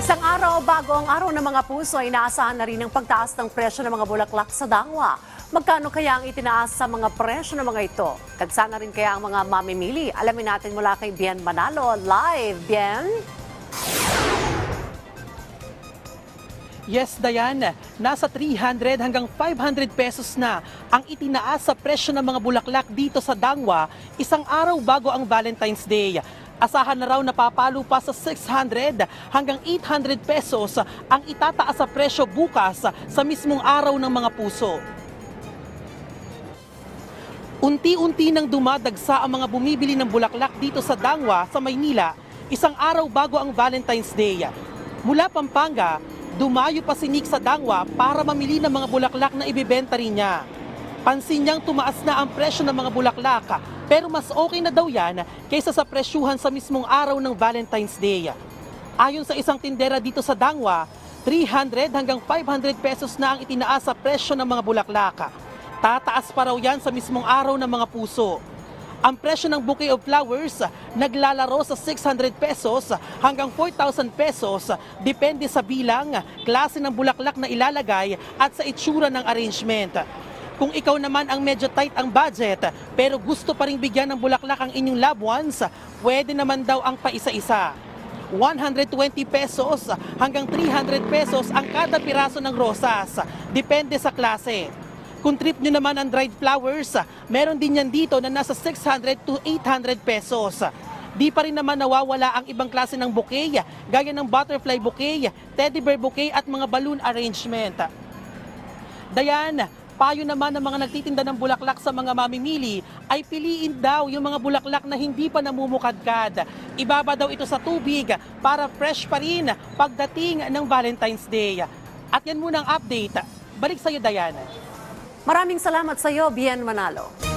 Isang araw bago ang araw ng mga puso ay inaasahan na rin ang pagtaas ng presyo ng mga bulaklak sa dangwa. Magkano kaya ang itinaas sa mga presyo ng mga ito? Kagsana rin kaya ang mga mamimili? Alamin natin mula kay Bien Manalo. Live, Bien? Yes, Dayan, nasa 300 hanggang 500 pesos na ang itinaas sa presyo ng mga bulaklak dito sa Dangwa isang araw bago ang Valentine's Day. Asahan na raw na papalo pa sa 600 hanggang 800 pesos ang itataas sa presyo bukas sa mismong araw ng mga puso. Unti-unti nang dumadagsa ang mga bumibili ng bulaklak dito sa Dangwa sa Maynila isang araw bago ang Valentine's Day. Mula Pampanga, dumayo pa si Nick sa Dangwa para mamili ng mga bulaklak na ibibenta rin niya. Pansin niyang tumaas na ang presyo ng mga bulaklak pero mas okay na daw yan kaysa sa presyuhan sa mismong araw ng Valentine's Day. Ayon sa isang tindera dito sa Dangwa, 300 hanggang 500 pesos na ang itinaas sa presyo ng mga bulaklak. Tataas pa raw yan sa mismong araw ng mga puso. Ang presyo ng bouquet of flowers naglalaro sa 600 pesos hanggang 4,000 pesos depende sa bilang, klase ng bulaklak na ilalagay at sa itsura ng arrangement. Kung ikaw naman ang medyo tight ang budget pero gusto pa rin bigyan ng bulaklak ang inyong loved ones, pwede naman daw ang paisa-isa. 120 pesos hanggang 300 pesos ang kada piraso ng rosas. Depende sa klase. Kung trip nyo naman ang dried flowers, meron din yan dito na nasa 600 to 800 pesos. Di pa rin naman nawawala ang ibang klase ng bouquet, gaya ng butterfly bouquet, teddy bear bouquet at mga balloon arrangement. Dayan, payo naman ng mga nagtitinda ng bulaklak sa mga mamimili ay piliin daw yung mga bulaklak na hindi pa namumukadkad. Ibaba daw ito sa tubig para fresh pa rin pagdating ng Valentine's Day. At yan muna ang update. Balik sa'yo, Dayan. Maraming salamat sa iyo, Bien Manalo.